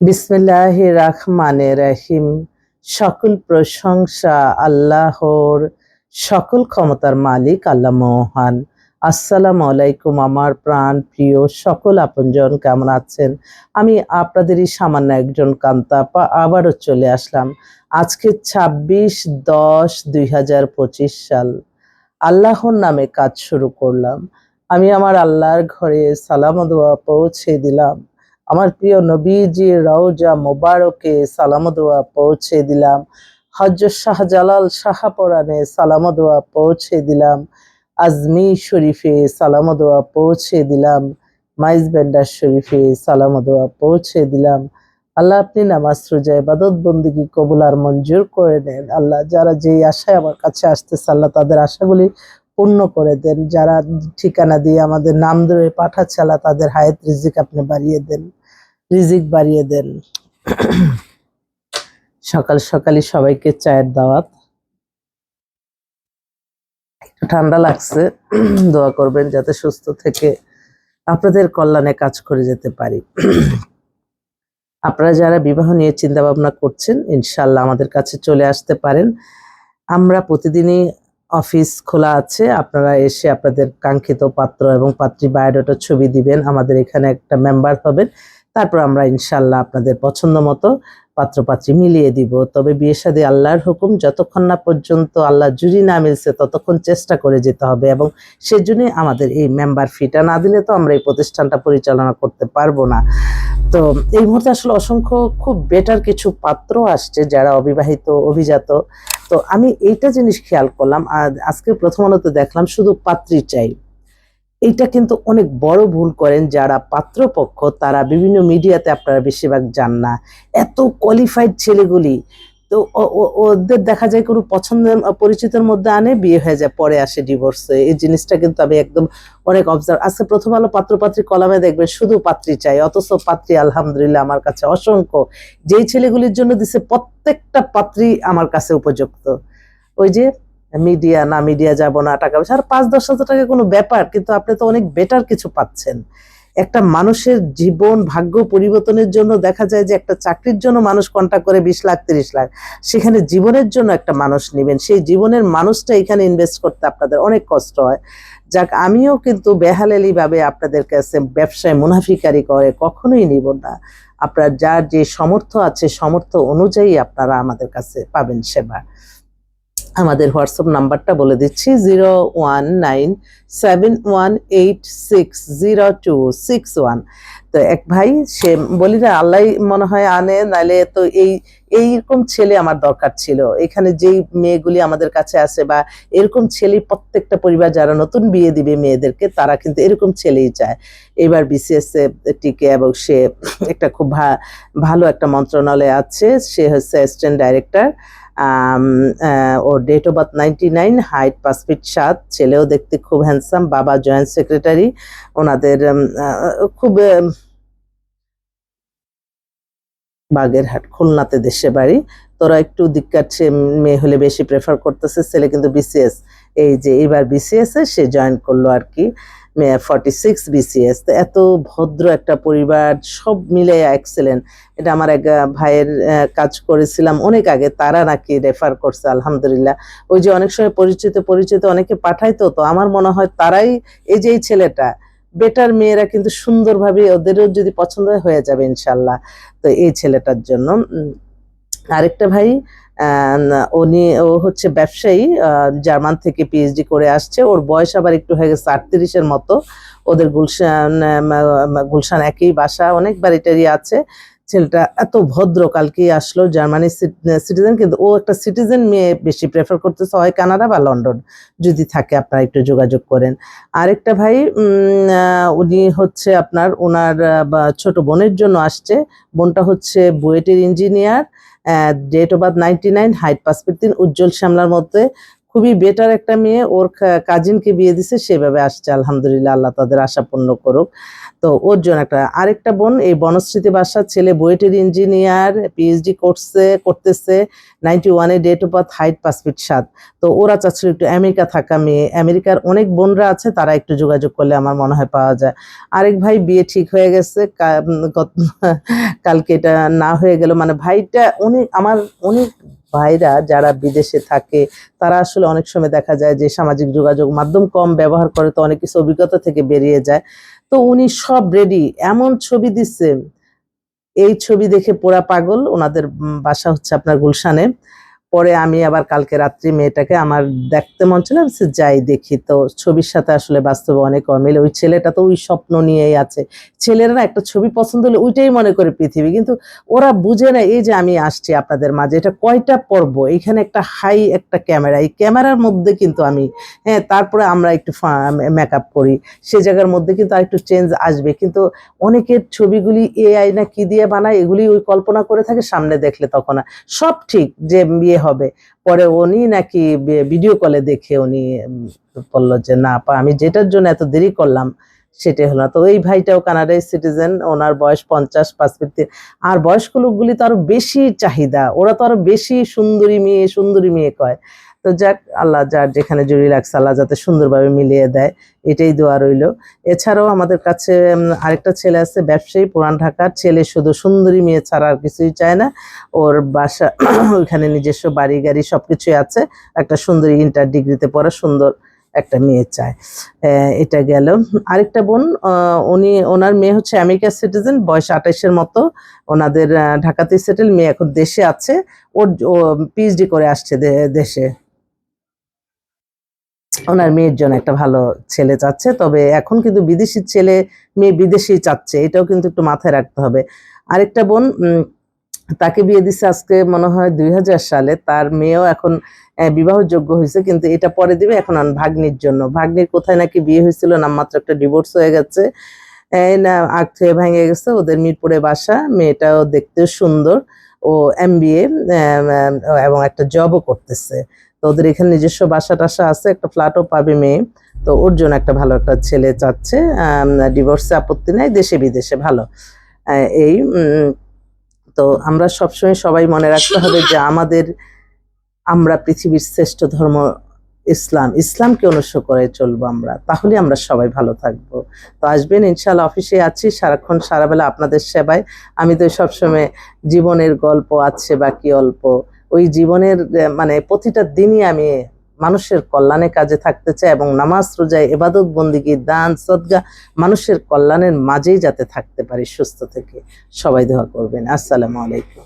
বিসমিল্লাহ রাহমানে রাহিম। সকল প্রশংসা আল্লাহর, সকল ক্ষমতার মালিক আল্লাহ মহান। আসসালামু আলাইকুম আমার প্রাণ প্রিয় সকল আপনজন, কেমন আছেন? আমি আপনাদেরই সামান্য একজন কান্তা আপা আবারও চলে আসলাম। আজকে ছাব্বিশ দশ দুই সাল। আল্লাহর নামে কাজ শুরু করলাম। আমি আমার আল্লাহর ঘরে সালাম দোয়া পৌঁছে দিলাম। আমার প্রিয় নবীজি রওজা মোবারকে সালাম দোয়া পৌঁছে দিলাম। হজরত শাহজালাল শাহপরানে সালাম ও দোয়া পৌঁছে দিলাম। আজমি শরীফে সালাম দোয়া পৌঁছে দিলাম। মাইজ বেন্ডার শরীফে সালাম দোয়া পৌঁছে দিলাম। আল্লাহ আপনি নামাজ, রোজা, ইবাদত, বন্দিগি কবুল আর মঞ্জুর করে নেন আল্লাহ যারা যেই আশায় আমার কাছে আসতেছে, আল্লাহ তাদের আশাগুলি পূর্ণ করে দেন। যারা ঠিকানা দিয়ে আমাদের নাম ধরে পাঠাচ্ছে, আল্লাহ তাদের হায়াত রিজিক আপনি বাড়িয়ে দেন। রিজিক বাড়িয়ে দেন। সকাল সকালই সবাইকে চায়ের দাওয়াত। ঠান্ডা লাগছে, দোয়া করবেন যাতে সুস্থ থেকে আপনাদের কল্যাণে কাজ করে যেতে পারি। আপনারা যারা বিবাহ নিয়ে চিন্তা ভাবনা করছেন ইনশাল্লাহ আমাদের কাছে চলে আসতে পারেন। আমরা প্রতিদিনই অফিস খোলা আছে, আপনারা এসে আপনাদের কাঙ্ক্ষিত পাত্র এবং পাত্রী বায়োডাটার ছবি দিবেন। আমাদের এখানে একটা মেম্বার হবেন তারপর আমরা ইনশাল্লাহ আপনাদের পছন্দ মতো পাত্রপাত্রী মিলিয়ে দিব। তবে বিয়ে শাদী আল্লাহর হুকুম, যতক্ষণ না পর্যন্ত আল্লাহ জুরি না মিলছে, ততক্ষণ চেষ্টা করে যেতে হবে এবং সেজন্যই আমাদের এই মেম্বার ফিটা না দিলে তো আমরা এই প্রতিষ্ঠানটা পরিচালনা করতে পারব না। তো এই মুহূর্তে আসলে অসংখ্য খুব বেটার কিছু পাত্র আসছে যারা অবিবাহিত, অভিজাত। তো আমি এইটা জিনিস খেয়াল করলাম আজকে প্রথমত দেখলাম শুধু পাত্রী চাই। এইটা কিন্তু অনেক বড় ভুল করেন যারা পাত্রপক্ষ, তারা বিভিন্ন মিডিয়াতে আপনারা বেশিরভাগ যান না। এত কোয়ালিফাইড ছেলেগুলি, তো ওদের দেখা যায় কোনো পছন্দের, পরিচিতের মধ্যে আনে, বিয়ে হয়ে যায়, পরে আসে ডিভোর্স এই জিনিসটা কিন্তু আমি একদম অনেক অবজার্ভ আজকে প্রথম আলো পাত্রপাত্রী কলামে দেখবেন শুধু পাত্রী চাই, অথচ পাত্রী আলহামদুলিল্লাহ আমার কাছে অসংখ্য। যেই ছেলেগুলির জন্য দিছে প্রত্যেকটা পাত্রী আমার কাছে উপযুক্ত। ওই যে মিডিয়া না মিডিয়া যাব না, টাকা পয়সা। আর পাঁচ, দশ হাজার টাকা কোনো ব্যাপার, কিন্তু আপনি তো অনেক বেটার কিছু পাচ্ছেন। একটা মানুষের জীবন, ভাগ্য পরিবর্তনের জন্য দেখা যায় যে একটা চাকরির জন্য মানুষ কন্ট্যাক্ট করে বিশ লাখ, তিরিশ লাখ। সেখানে জীবনের জন্য একটা মানুষ নেবেন। সেই জীবনের মানুষটা এখানে ইনভেস্ট করতে আপনাদের অনেক কষ্ট হয়। যাক, আমিও কিন্তু বেহালেলিভাবে আপনাদের কাছে ব্যবসায় মুনাফিকারি করে কখনোই নিব না। আপনার যার যে সমর্থ আছে সমর্থ অনুযায়ী আপনারা আমাদের কাছে পাবেন সেবা। আমাদের হোয়াটসঅ্যাপ নাম্বারটা বলে দিচ্ছি, zero one nine seven one eight six zero two six one. তো এক ভাই, সে বলি না, আল্লাহ মনে হয় আনে, নাইলে তো এই, এইরকম ছেলে আমার দরকার ছিল। এখানে যেই মেয়েগুলি আমাদের কাছে আসে বা এরকম ছেলে প্রত্যেকটা পরিবার যারা নতুন বিয়ে দিবে মেয়েদেরকে, তারা কিন্তু এরকম ছেলেই চায়। এবার বিসিএস টিকে এবং সে একটা খুব ভালো একটা মন্ত্রণালয়ে আছে, সে হচ্ছে assistant director or date of birth ninety nine height পাঁচ ফিট সাত ছেলেও দেখতে খুব হ্যান্ডসাম বাবা জয়েন্ট সেক্রেটারি ওনাদের খুব উম, বাগেরহাট, খুলনাতে দেশে বাড়ি। তোরা একটু দিক্কার মেয়ে হলে বেশি প্রেফার করতেছে ছেলে কিন্তু বিসিএস এই যে এবার বিসিএস এ সে জয়েন করল আর কি ফর্টি সিক্স বিসিএস এত ভদ্র একটা পরিবার, সব মিলে এক্সেলেন্ট এটা আমার এক ভাইয়ের কাজ করেছিলাম অনেক আগে, তারা নাকি রেফার করছে, আলহামদুলিল্লাহ। ওই যে অনেক সময় পরিচিত পরিচিত অনেকে পাঠাইতো, তো আমার মনে হয় তারাই এই যে এই ছেলেটা বেটার মেয়েরা কিন্তু সুন্দরভাবে ওদেরও যদি পছন্দ হয়ে যাবে ইনশাল্লাহ। তো এই ছেলেটার জন্য। আরেকটা ভাই উনি ও হচ্ছে ব্যবসায়ী জার্মান থেকে পিএইচডি করে আসছে। ওর বয়স আবার একটু হয়ে গেছে আটত্রিশের মতো। ওদের গুলশান গুলশান একই বাসা, অনেক বাড়িটারি আছে। ছেলেটা এত ভদ্র কালকেই আসলো জার্মানি সিটিজেন কিন্তু ও একটা সিটিজেন মেয়ে বেশি প্রেফার করতেছে, হয় কানাডা বা লন্ডন। যদি থাকে, আপনারা একটু যোগাযোগ করেন। আরেকটা ভাই উনি হচ্ছে আপনার ওনার ছোট বোনের জন্য আসছে। বোনটা হচ্ছে বুয়েটের engineer date of birth ninety nine height feet তিন, উজ্জ্বল শ্যামলার মধ্যে। খুবই বেটার একটা মেয়ে, ওর কাজিনকে বিয়ে দিছে, সেভাবে আসছে, আলহামদুলিল্লাহ, আল্লাহ তাদের আশা পূর্ণ করুক। তো ওর জন্য একটা, আরেকটা বোন, এই বনস্মৃতি বাসার ছেলে, বুয়েটের ইঞ্জিনিয়ার পিএইচডি করছে, করতেছে নাইনটি ওয়ানে ডেট অফ বার্থ হাইট পাঁচ ফিট সাত। তো ওরা চাচ্ছিল একটু আমেরিকা থাকা মেয়ে। আমেরিকার অনেক বোনরা আছে, তারা একটু যোগাযোগ করলে আমার মনে হয় পাওয়া যায়। আরেক ভাই বিয়ে ঠিক হয়ে গেছে কালকে এটা না হয়ে গেল। মানে ভাইটা অনেক, আমার অনেক ভাইরা যারা বিদেশে থাকে, তারা আসলে অনেক সময় দেখা যায় যে সামাজিক যোগাযোগ মাধ্যম কম ব্যবহার করে, তো অনেক কিছু অভিজ্ঞতা থেকে বেরিয়ে যায়। তো উনি সব রেডি এমন ছবি দিচ্ছে এই ছবি দেখে পোড়া পাগল, ওনাদের বাসা হচ্ছে আপনার গুলশানে। পরে আমি আবার কালকে রাত্রি মেয়েটাকে আমার দেখতে মন ছিল যাই দেখি তো ছবির সাথে আসলে বাস্তবে অনেক অমিল। ওই ছেলেটা তো ওই স্বপ্ন নিয়েই আছে। ছেলেরা না একটা ছবি পছন্দ হলে ওইটাই মনে করে পৃথিবী। কিন্তু ওরা বুঝে না, এই যে আমি আসছি আপনাদের মাঝে, এটা কয়টা পর্ব? এখানে একটা হাই, একটা ক্যামেরা। এই ক্যামেরার মধ্যে কিন্তু আমি হ্যাঁ তারপরে আমরা একটু মেকআপ করি। সে জায়গার মধ্যে কিন্তু আরেকটু চেঞ্জ আসবে। কিন্তু অনেকের ছবিগুলি এআই না কি দিয়ে বানায়, এগুলি ওই কল্পনা করে থাকে, সামনে দেখলে তখন আর। সব ঠিক যে বিয়ে হবে। পরে উনি নাকি ভিডিও কলে দেখে উনি বলল যে, না পা আমি যেটার জন্য এত দেরি করলাম, সেটাই হলো তো ওই ভাইটাও কানাডায় সিটিজেন ওনার বয়স পঞ্চাশ, পাঁচ ফিট আর বয়স্ক লোকগুলি তো আরও বেশি চাহিদা, ওরা তো আরও বেশি সুন্দরী মেয়ে সুন্দরী মেয়ে কয়। তো যাক, আল্লাহ যার যেখানে জরুরি লাগছে, আল্লাহ যাতে সুন্দরভাবে মিলিয়ে দেয়, এটাই দোয়া রইল। এছাড়াও আমাদের কাছে আরেকটা ছেলে আছে, ব্যবসায়ী, পুরান ঢাকার ছেলে, শুধু সুন্দরী মেয়ে ছাড়া আর কিছুই চায় না। ওর বাসা, ওইখানে নিজস্ব বাড়ি, গাড়ি সবকিছুই আছে। একটা সুন্দরী ইন্টার ডিগ্রিতে পড়া সুন্দর একটা মেয়ে চায়। এটা গেল। আরেকটা বোন উনি, ওনার মেয়ে হচ্ছে আমেরিকা সিটিজেন, বয়স আঠাইশের মতো। ওনাদের ঢাকাতেই সেটেল মেয়ে এখন দেশে আছে। ওর পিএইচডি করে আসছে দেশে। ওনার মেয়ের জন্য একটা ভালো ছেলে চাচ্ছে, তবে এখন কিন্তু বিদেশি ছেলে, মেয়ে বিদেশি চাচ্ছে, এটাও কিন্তু একটু মাথায় রাখতে হবে। আরেকটা বোন তাকে বিয়ে দিচ্ছে আজকে মনে হয় দুই হাজার সালে, তার মেয়েও এখন বিবাহযোগ্য হয়েছে, কিন্তু এটা পরে দিবে এখন ভাগ্নির জন্য। ভাগ্নির কোথায় নাকি বিয়ে হয়েছিল, নামমাত্র একটা ডিভোর্স হয়ে গেছে। না, আগ থেকে ভেঙে গেছে, ওদের মিরপুরে বাসা, মেয়েটাও দেখতেও সুন্দর। ও এম এবং একটা জবও করতেছে। তো ওদের এখানে নিজস্ব বাসা টাসা আছে, একটা ফ্ল্যাটও পাবে মেয়ে। তো ওর জন্য একটা ভালো একটা ছেলে চাচ্ছে। ডিভোর্সে আপত্তি নাই, দেশে বিদেশে ভালো। এই তো আমরা সবসময় সবাই মনে রাখতে হবে যে আমাদের, আমরা পৃথিবীর শ্রেষ্ঠ ধর্ম ইসলাম, ইসলামকে অনুসরণ করে চলবো আমরা, তাহলে আমরা সবাই ভালো থাকব। তো আসবেন ইনশাল্লাহ অফিসে আছি, সারাক্ষণ, সারাবেলা আপনাদের সেবায়। আমি তো সবসময় জীবনের গল্প আছে, বাকি অল্প। ওই জীবনের মানে প্রতিটা দিনই আমি মানুষের কল্যাণে কাজে থাকতে চাই এবং নামাজ রোজায় এবাদত বন্দিগি, দান, সদগা মানুষের কল্যাণের মাঝেই যাতে থাকতে পারি সুস্থ থেকে। সবাই দোয়া করবেন। আসসালামু আলাইকুম।